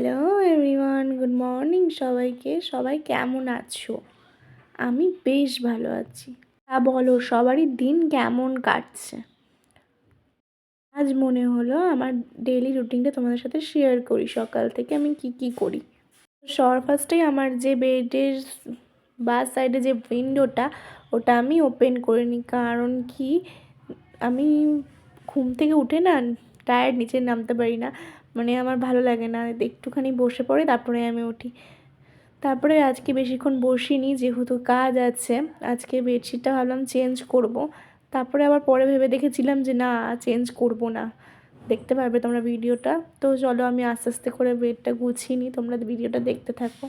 Hello everyone good morning সবাইকে। সবাই কেমন আছো? আমি বেশ ভালো আছি। তা বলো, সবারই দিন কেমন কাটছে? আজ মনে হলো আমার ডেলি রুটিনটা তোমাদের সাথে শেয়ার করি। সকাল থেকে আমি কি কি করি? সর ফার্স্টেই আমার যে বেডের বা সাইডে যে উইন্ডোটা ওটা আমি ওপেন করে নিই। কারণ কি, আমি ঘুম থেকে উঠে না টায়ার্ড নিচে নামতে পারি না। মানে আমার ভালো লাগে না। একটুখানি বসে পড়ে, তারপরে আমি উঠি। তারপরে আজকে বেশিক্ষণ বসিনি, যেহেতু কাজ আছে, আজকে বেডশিটটা ভাবলাম চেঞ্জ করব। তারপরে আবার পরে ভেবে দেখেছিলাম যে না, চেঞ্জ করব না। দেখতে পারবে তোমরা ভিডিওটা। তো চলো আমি আস্তে আস্তে করে বেডটা গুছিয়ে নিই, তোমরা ভিডিওটা দেখতে থাকো।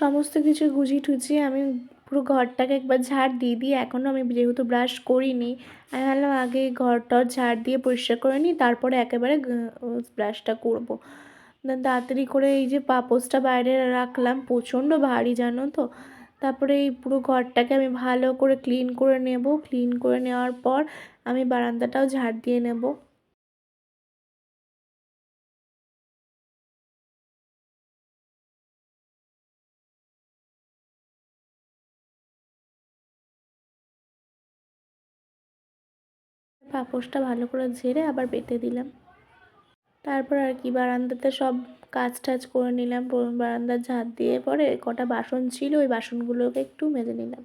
সমস্ত কিছু গুছিয়ে টুচিয়ে আমি পুরো ঘরটাকে একবার ঝাড় দিয়ে দিই এখনও আমি যেহেতু ব্রাশ করিনি, আমি ভাবলাম আগে ঘরটর ঝাড় দিয়ে পরিষ্কার করে নিই, তারপরে একেবারে ব্রাশটা করব। তাড়াতাড়ি করে এই যে পাপোসটা বাইরে রাখলাম, প্রচণ্ড ভারী জানো তো, তারপরে এই পুরো ঘরটাকে আমি ভালো করে ক্লিন করে নেব। ক্লিন করে নেওয়ার পর আমি বারান্দাটাও ঝাড় দিয়ে নেব। পাপোশটা ভালো করে ঝেড়ে আবার বেটে দিলাম। তারপর আর কি, বারান্দাতে সব কাজ টাজ করে নিলাম বারান্দার ঝাঁট দিয়ে পরে কটা বাসন ছিল, ওই বাসনগুলোকে একটু মেজে নিলাম।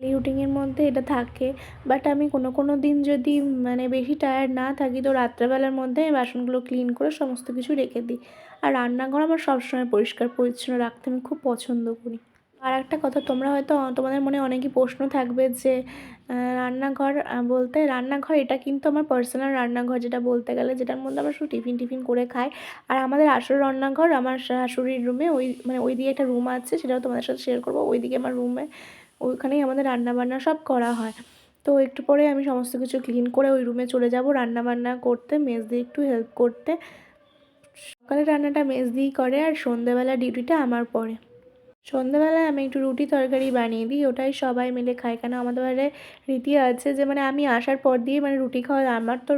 রুটিনের মধ্যে এটা থাকে বাট আমি কোনো কোনো দিন যদি মানে বেশি টায়ার্ড না থাকি, তো রাত্রেবেলার মধ্যে আমি বাসনগুলো ক্লিন করে সমস্ত কিছু রেখে দিই। আর রান্নাঘর আমার সবসময় পরিষ্কার পরিচ্ছন্ন রাখতে আমি খুব পছন্দ করি। আর একটা কথা, তোমরা হয়তো, তোমাদের মনে অনেকই প্রশ্ন থাকবে যে রান্নাঘর বলতে রান্নাঘর, এটা কিন্তু আমার পার্সোনাল রান্নাঘর যেটা বলতে গেলে, যেটার মধ্যে আমরা শুধু টিফিন টিফিন করে খাই। আর আমাদের আসল রান্নাঘর, আমার শাশুড়ির রুমে ওই মানে ওই দিকে একটা রুম আছে, সেটাও তোমাদের সাথে শেয়ার করব। ওই দিকে আমার রুমে ওইখানেই আমাদের রান্নাবান্না সব করা হয়। তো একটু পরে আমি সমস্ত কিছু ক্লিন করে ওই রুমে চলে যাব, রান্নাবান্না করতে মেজ দিয়ে একটু হেল্প করতে। সকালে রান্নাটা মেজ দিই করে, আর সন্ধেবেলা ডিউটিটা আমার পড়ে সন্ধেবেলায় আমি একটু রুটি তরকারি বানিয়ে দিই, ওটাই সবাই মিলে খায় কেন আমাদের বাড়ির রীতি আছে যে মানে আমি আসার পর দিয়ে মানে রুটি খাওয়া, আমার তো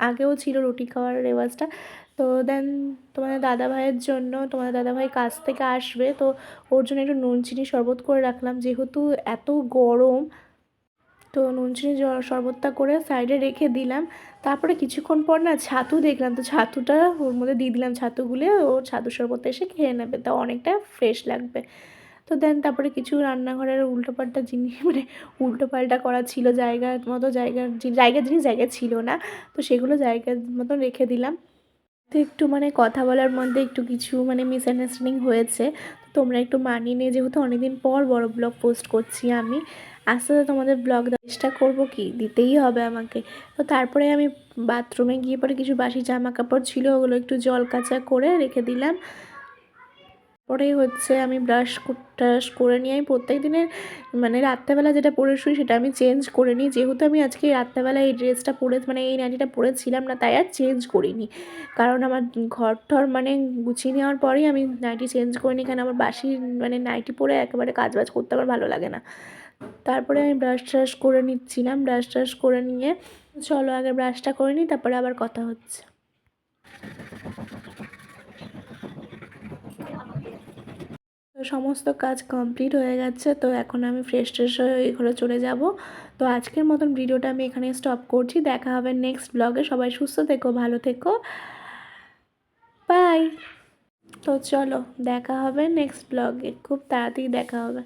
আগেও ছিল রুটি খাওয়ার রেওয়াজটা। তো দেন তোমাদের দাদা ভাইয়ের জন্য, তোমাদের দাদা ভাই কাজ থেকে আসবে, তো ওর জন্য একটু নুন, চিনি শরবত করে রাখলাম। যেহেতু এত গরম তো নুন, চিনি শরবতটা করে সাইডে রেখে দিলাম। তারপরে কিছুক্ষণ পর না ছাতু দেখলাম। তো ছাতুটা ওর মধ্যে দিয়ে দিলাম ছাতু গুলে। ও ছাতু শরবত এসে খেয়ে নেবে। তা অনেকটা ফ্রেশ লাগবে। তো দেন তারপরে কিছু রান্নাঘরের উল্টোপাল্টা জিনিস মানে উল্টোপাল্টা করা ছিল জায়গার মতো জায়গার জায়গার জিনিস জায়গা ছিল না। তো সেগুলো জায়গার মতো রেখে দিলাম। তো একটু মানে কথা বলার মধ্যে একটু কিছু মানে মিসআন্ডারস্ট্যান্ডিং হয়েছে। তোমরা একটু মানিয়ে নিয়ে, যেহেতু অনেকদিন পর বড় ব্লগ পোস্ট করছি আমি আস্তে আস্তে তোমাদের ব্লগ চেষ্টা করব কি? দিতেই হবে আমাকে। তো তারপরে আমি বাথরুমে গিয়ে পরে কিছু বাসি জামা কাপড় ছিল, ওগুলো একটু জল কাচা করে রেখে দিলাম। পরে হচ্ছে আমি ব্রাশ টাশ করে নিয়ে আমি প্রত্যেক দিনের মানে রাত্রেবেলা যেটা পরে শুই সেটা আমি চেঞ্জ করে নিই। যেহেতু আমি আজকে রাত্রেবেলা এই ড্রেসটা পরে মানে এই নাইটিটা পরেছিলাম না, তাই আর চেঞ্জ করিনি। কারণ আমার ঘর টর মানে গুছিয়ে নেওয়ার পরেই আমি নাইটি চেঞ্জ করে নিই কারণ আমার বাসি মানে নাইটি পরে একেবারে কাজ বাজ করতে আমার ভালো লাগে না। তারপরে আমি ব্রাশ ট্রাশ করে নিচ্ছিলাম ব্রাশ ট্রাশ করে নিয়ে চলো আগে ব্রাশটা করে নিই, তারপরে আবার কথা হচ্ছে। সমস্ত কাজ কমপ্লিট হয়ে গেছে, তো এখন আমি ফ্রেশ ট্রেশ হয়ে ঘরে চলে যাব। তো আজকের মতন ভিডিওটা আমি এখানে স্টপ করছি, দেখা হবে নেক্সট ব্লগে সবাই সুস্থ থেকো, ভালো থেকো। বাই তো চলো, দেখা হবে নেক্সট ব্লগে খুব তাড়াতাড়ি দেখা হবে।